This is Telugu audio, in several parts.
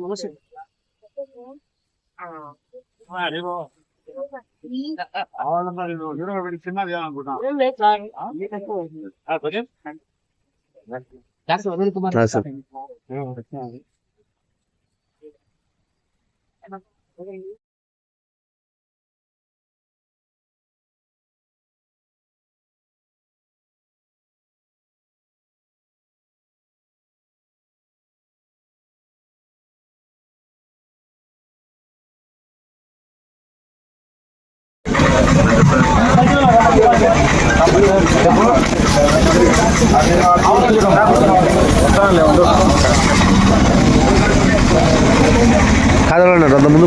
నమస్తే చిన్నది అనుకుంటా డాక్టర్ అరుణ్ కుమార్ ఆ, సార్. కాదన్నా రద్ద ముందు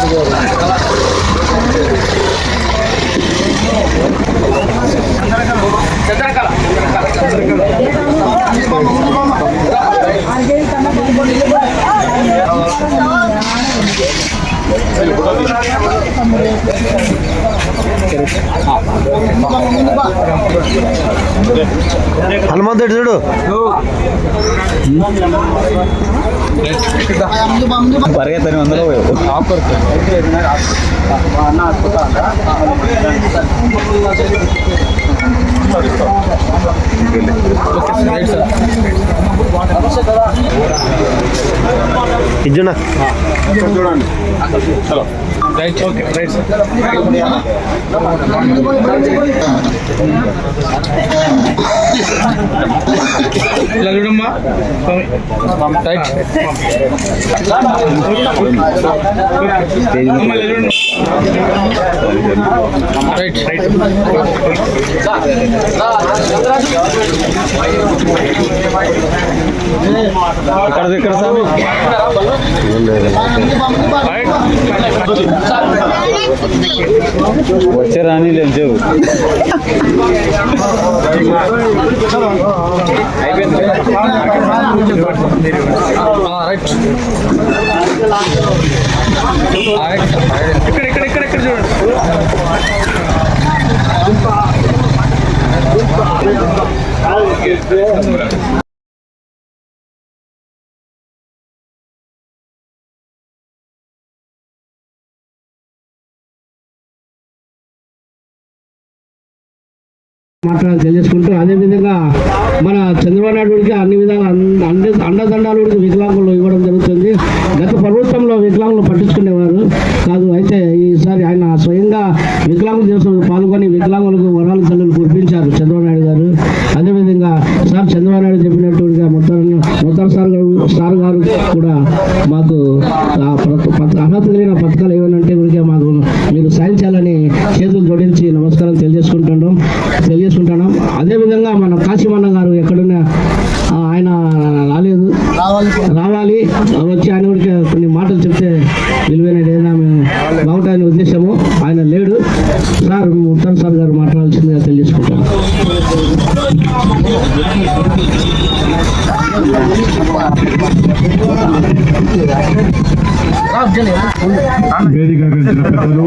Terima kasih. హనుమంతుడు చూడు. పరిగెత్తని వందలో ఇజ్జునా? చూడండి. రైట్ ఓకే రైట్ ఇలా చూడమ్మా రైట్ అమ్మా ఇలా చూడండి రైట్ రైట్ ఇక్కడ ఇక్కడ స్వామి వచ్చే రాని లేదు చెవు ఇక్కడ ఇక్కడ ఇక్కడ ఇక్కడ ఇక్కడ చూడండి మాట్లాడాలి తెలియజేసుకుంటూ అదేవిధంగా మన చంద్రబాబు నాయుడు గారికి అన్ని విధాలు అండ అండదండాలు కూడా వికలాంగులు ఇవ్వడం జరుగుతుంది గత ప్రభుత్వంలో వికలాంగులు పట్టించుకునేవారు కాదు అయితే ఈసారి ఆయన స్వయంగా వికలాంగుల దివసం పాల్గొని వికలాంగులకు వరాల తల్లులు కురిపించారు చంద్రబాబు నాయుడు గారు అదేవిధంగా సార్ చంద్రబాబు నాయుడు చెప్పినట్టుగా మొత్తం మొత్తం సార్ గారు సార్ గారు కూడా మాకు ఆ ప్రత- పథ- అర్హత కలిగిన పథకాలు ఏమనంటే గురికే మాకు మీరు సాయం చేయాలని చేతులు జోడించి నమస్కారం తెలియజేసుకుంటున్నాం. తెలియజేసుకుంటున్నాం. అదేవిధంగా మన కాశీమన్న గారు ఎక్కడున్న ఆయన రాలేదు రావాలి వచ్చి ఆయన కూడా కొన్ని మాటలు చెప్తే విలువైన ఏదైనా మేము బాగుంటాయని ఉద్దేశము ఆయన లేడు సార్ ఉత్తమ్ సార్ గారు మాట్లాడాల్సిందిగా వేదిక పెద్దలు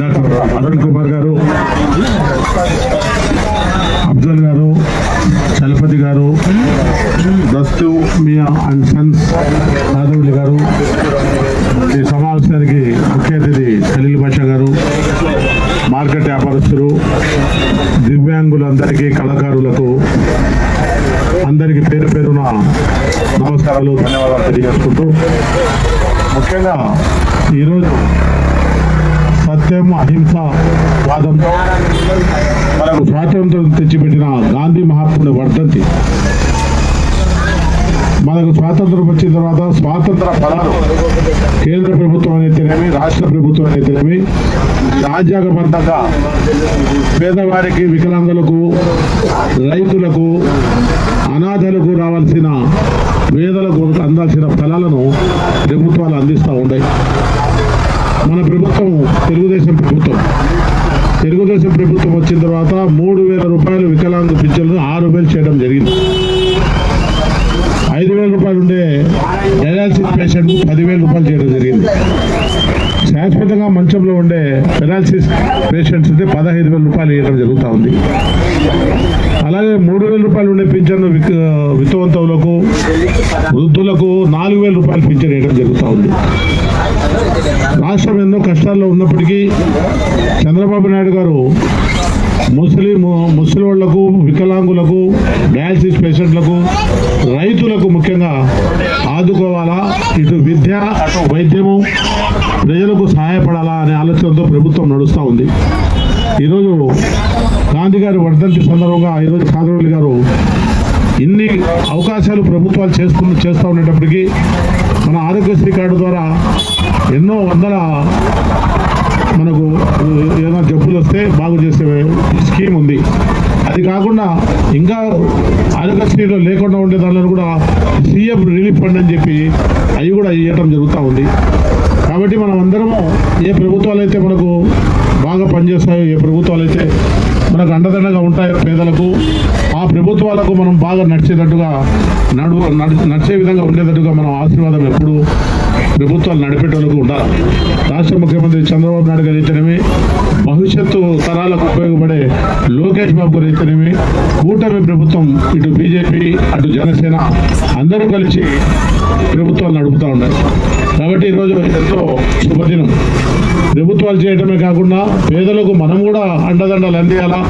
డాక్టర్ అరుణ్ కుమార్ గారు అఫ్జల్ గారు చలపతి గారు దస్తు మియా అండ్ సన్స్ మాధవులు గారు. ఈ సమావేశానికి ముఖ్య అతిథి ఖలీల్ బాషా గారు అందరికీ కళాకారులకు అందరికీ పేరు పేరున నమస్కారాలు ధన్యవాదాలు తెలియజేసుకుంటూ ముఖ్యంగా ఈరోజు సత్యం అహింస వాదంతో మనకు స్వాతంత్రం తెచ్చిపెట్టిన గాంధీ మహాత్ముని వర్ధంతి మనకు స్వాతంత్రం వచ్చిన తర్వాత స్వాతంత్ర ఫలాలు కేంద్ర ప్రభుత్వం అయితేనేమి రాష్ట్ర ప్రభుత్వం అయితేనేమి రాజ్యాంగబద్ధంగా పేదవారికి వికలాంగులకు రైతులకు అనాథలకు రావాల్సిన పేదలకు అందాల్సిన ఫలాలను ప్రభుత్వాలు అందిస్తూ ఉన్నాయి. మన ప్రభుత్వం తెలుగుదేశం ప్రభుత్వం. తెలుగుదేశం ప్రభుత్వం వచ్చిన తర్వాత మూడు వేల రూపాయలు వికలాంగ పింఛన్లు ఆరు వేలు చేయడం జరిగింది. రూపాయలు ఉండే డయాలసిస్ పేషెంట్ పదివేల రూపాయలు చేయడం జరిగింది. శాశ్వతంగా మంచంలో ఉండే పెరాలసిస్ పేషెంట్స్ అయితే పదహైదు వేల రూపాయలు ఇవ్వడం జరుగుతూ ఉంది. అలాగే మూడు వేల రూపాయలు ఉండే పింఛన్ను వితవంతులకు విత్తవంతువులకు వృద్ధులకు నాలుగు వేల రూపాయలు పింఛన్ వేయడం జరుగుతూ ఉంది. రాష్ట్రం ఎన్నో కష్టాల్లో ఉన్నప్పటికీ చంద్రబాబు నాయుడు గారు ముస్లిం ముసలి వాళ్ళకు వికలాంగులకు డయాలసిస్ పేషెంట్లకు రైతులకు ముఖ్యంగా ఆదుకోవాలా? ఇటు విద్య అటు వైద్యము ప్రజలకు సహాయపడాలా అనే ఆలోచనతో ప్రభుత్వం నడుస్తూ ఉంది. ఈరోజు గాంధీ గారి వర్ధంతి సందర్భంగా ఈరోజు కాదరవల్లి గారు ఇన్ని అవకాశాలు ప్రభుత్వాలు చేసుకుని చేస్తూ ఉండేటప్పటికీ మన ఆరోగ్యశ్రీ కార్డు ద్వారా ఎన్నో వందల మనకు ఏదైనా జబ్బులు వస్తే బాగు చేసే స్కీమ్ ఉంది. అది కాకుండా ఇంకా ఆరోగ్యశ్రీలో లేకుండా ఉండే దానిలో కూడా సీఎం రిలీఫ్ ఫండ్ అని చెప్పి అవి కూడా ఇవ్వటం జరుగుతూ ఉంది. కాబట్టి మనం అందరము ఏ ప్రభుత్వాలు అయితే మనకు బాగా పనిచేస్తాయో ఏ ప్రభుత్వాలు అయితే మనకు అండదండగా ఉంటాయో పేదలకు ప్రభుత్వాలకు మనం బాగా నడిచేటట్టుగా నడు నడిచే విధంగా ఉండేటట్టుగా మనం ఆశీర్వాదం ఎప్పుడు ప్రభుత్వాలు నడిపేటోళ్ళకు ఉండాలి. రాష్ట్ర ముఖ్యమంత్రి చంద్రబాబు నాయుడు గారు అయితేనేమి భవిష్యత్తు తరాలకు ఉపయోగపడే లోకేష్ బాబు గారు అయితేనేమి కూటమి ప్రభుత్వం ఇటు బీజేపీ అటు జనసేన అందరూ కలిసి ప్రభుత్వాలు నడుపుతూ ఉన్నారు కాబట్టి ఈరోజు ఎంతో శుభదినం. ప్రభుత్వాలు చేయడమే కాకుండా పేదలకు మనం కూడా అండదండలు అందియాలా?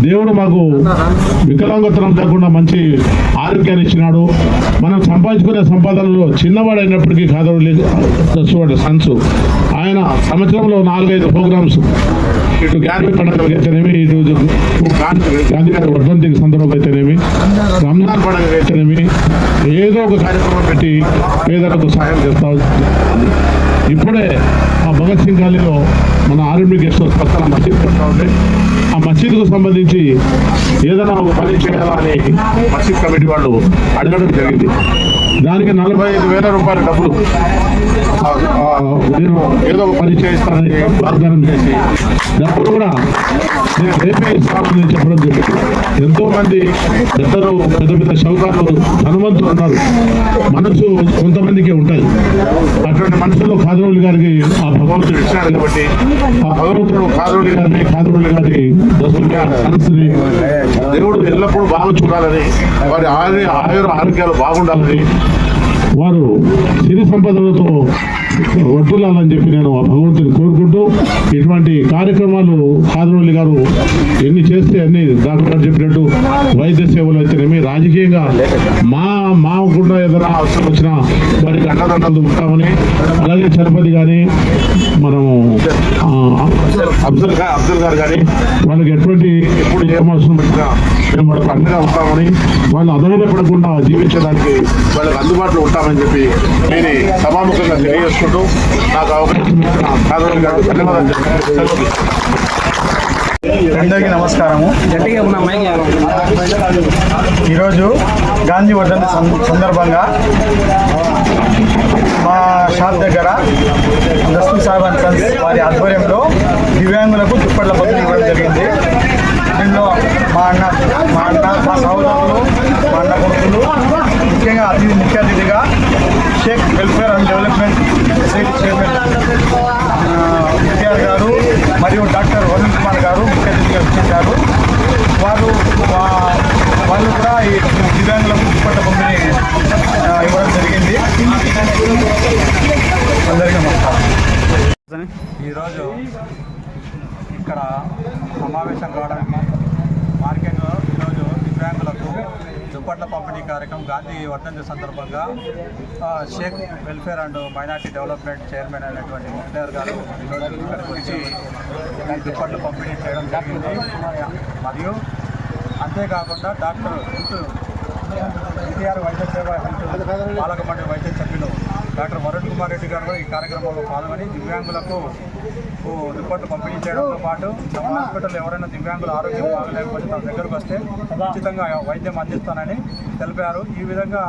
దేవుడు మాకు వికలాంగతనం లేకుండా మంచి ఆరోగ్యాన్ని ఇచ్చినాడు. మనం సంపాదించుకునే సంపాదనలో చిన్నవాడైనప్పటికీ కాదు సన్స్ ఆయన సంవత్సరంలో నాలుగైదు ప్రోగ్రామ్స్. ఇటు గాంధీ పండుగ అయితేనేమి ఇటు గాంధీ గారి వర్ధంతికి సందర్భంగా అయితేనేమి రంజాన్ పండుగ అయితేనేమి ఏదో ఒక కార్యక్రమం పెట్టి పేదలకు సహాయం చేస్తా ఇప్పుడే ఆ భగత్ సింగ్ గాలిలో మన ఆర్మీ గెస్ట్ హౌస్ పక్కన మసీద్ కడతా ఉంది. ఆ మసీదుకు సంబంధించి ఏదైనా ఒక పని చేయాలా అని మసీద్ కమిటీ వాళ్ళు అడగడం జరిగింది. దానికి నలభై ఐదు వేల రూపాయల డబ్బులు నేను ఏదో ఒక పని చేస్తానని వాగ్దానం చేసి డబ్బులు కూడా నేను రేపే ఇస్తానని చెప్పడం జరిగింది. ఎంతో మంది పెద్దలు పెద్ద పెద్ద శౌకాలు హనుమంతులు ఉన్నారు మనసు కొంతమందికే ఉంటాయి. అటువంటి మనసులో కాదరోలి గారికి ఆ భగవంతుడు ఇచ్చాడు కాబట్టి ఆ భగవంతుడు కాదరోలి గారిని కాదరోలి గారి మనసుని దేవుడు ఎల్లప్పుడూ బాగా చూడాలని వారి ఆరోగ్య ఆయుర ఆరోగ్యాలు బాగుండాలని వారు సిరి సంపదలతో వడ్డులాలని చెప్పి నేను భగవంతుని కోరుకుంటూ ఇటువంటి కార్యక్రమాలు కాదరోలి గారు ఎన్ని చేస్తే అన్ని డాక్టర్ గారు చెప్పినట్టు వైద్య సేవలు అయితేనేమి రాజకీయంగా మా మా గుండా ఏదైనా అవసరం వచ్చినా వారికి అండదండలు ఉంటామని అలాగే చలపతి కానీ మనము అబ్దుల్ గారు అబ్దుల్ గారు కానీ వాళ్ళకి ఎటువంటి ఎప్పుడు ఏం అవసరం మేము వాళ్ళకి అండగా ఉంటామని వాళ్ళు అదనపడకుండా జీవించడానికి వాళ్ళకి అందుబాటులో ఉంటామని చెప్పి నేను సభాముఖంగా తెలియజేసుకుంటూ నాకు అవకాశం ఇచ్చిన ధన్యవాదాలు. చెప్పి అందరికీ నమస్కారము. ఈరోజు గాంధీ వర్ధంతి సం- సందర్భంగా మా షాప్ దగ్గర దస్తు సాహెబ్ అండ్ సన్స్ వారి ఆధ్వర్యంలో దివ్యాంగులకు దుప్పట్ల పంపిణీ ఇవ్వడం జరిగింది. దీనిలో మా అన్న మా అన్న మా సహోదరులు మా అన్న కొడుకులు ముఖ్యంగా అతిథి ముఖ్య అతిథిగా Shaik welfare and development society chairman NTR garu మరియు డాక్టర్ వరుణ్ కుమార్ గారు ముఖ్య అతిథిగా వచ్చేశారు. వారు వాళ్ళు కూడా ఈ దివ్యాంగులకు దుప్పట్ల పంపిణీ ఇవ్వడం జరిగింది. అందరికీ నమస్కారం. ఈరోజు ఇక్కడ సమావేశం కావడానికి మార్కెట్లో ఈరోజు దివ్యాంగులకు దుప్పట్ల పంపిణీ కార్యక్రమం గాంధీ వర్ధంతి సందర్భంగా Shaik welfare and minority development chairman అయినటువంటి ముఖ్తార్ గారు ఈరోజు ఇక్కడికి వచ్చి దుప్పట్ల పంపిణీ చేయడం జరిగింది. మరియు అంతేకాకుండా డాక్టర్ హెల్త్ ఎన్టీఆర్ వైద్య సేవ హెల్త్ పాలకమండలి వైద్య సేవ డాక్టర్ వరుణ్ కుమార్ రెడ్డి గారు ఈ కార్యక్రమంలో పాల్గొని దివ్యాంగులకు రిపోర్ట్ పంపిణీ చేయడంతో పాటు తమ హాస్పిటల్ ఎవరైనా దివ్యాంగుల ఆరోగ్యం బాగలేకపోతే తమ దగ్గరకు వస్తే ఉచితంగా వైద్యం అందిస్తానని తెలిపారు. ఈ విధంగా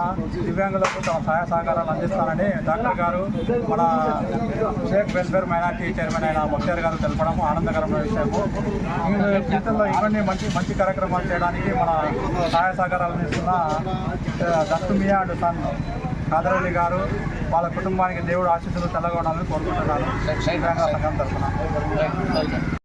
దివ్యాంగులకు తమ సహాయ సహకారాలు అందిస్తానని డాక్టర్ గారు మన షేక్ వెల్ఫేర్ మైనార్టీ చైర్మన్ అయిన ముఖ్తార్ గారు తెలపడం ఆనందకరమైన విషయము. జీవితంలో ఇవన్నీ మంచి మంచి కార్యక్రమాలు చేయడానికి మన సహాయ సహకారాలు అందిస్తున్న దత్తు మియా అండ్ సన్ కాదరల్లి గారు వాళ్ళ కుటుంబానికి దేవుడు ఆశీస్సులు తెల్లగా ఉండాలని కోరుకుంటున్నాను. తరఫున.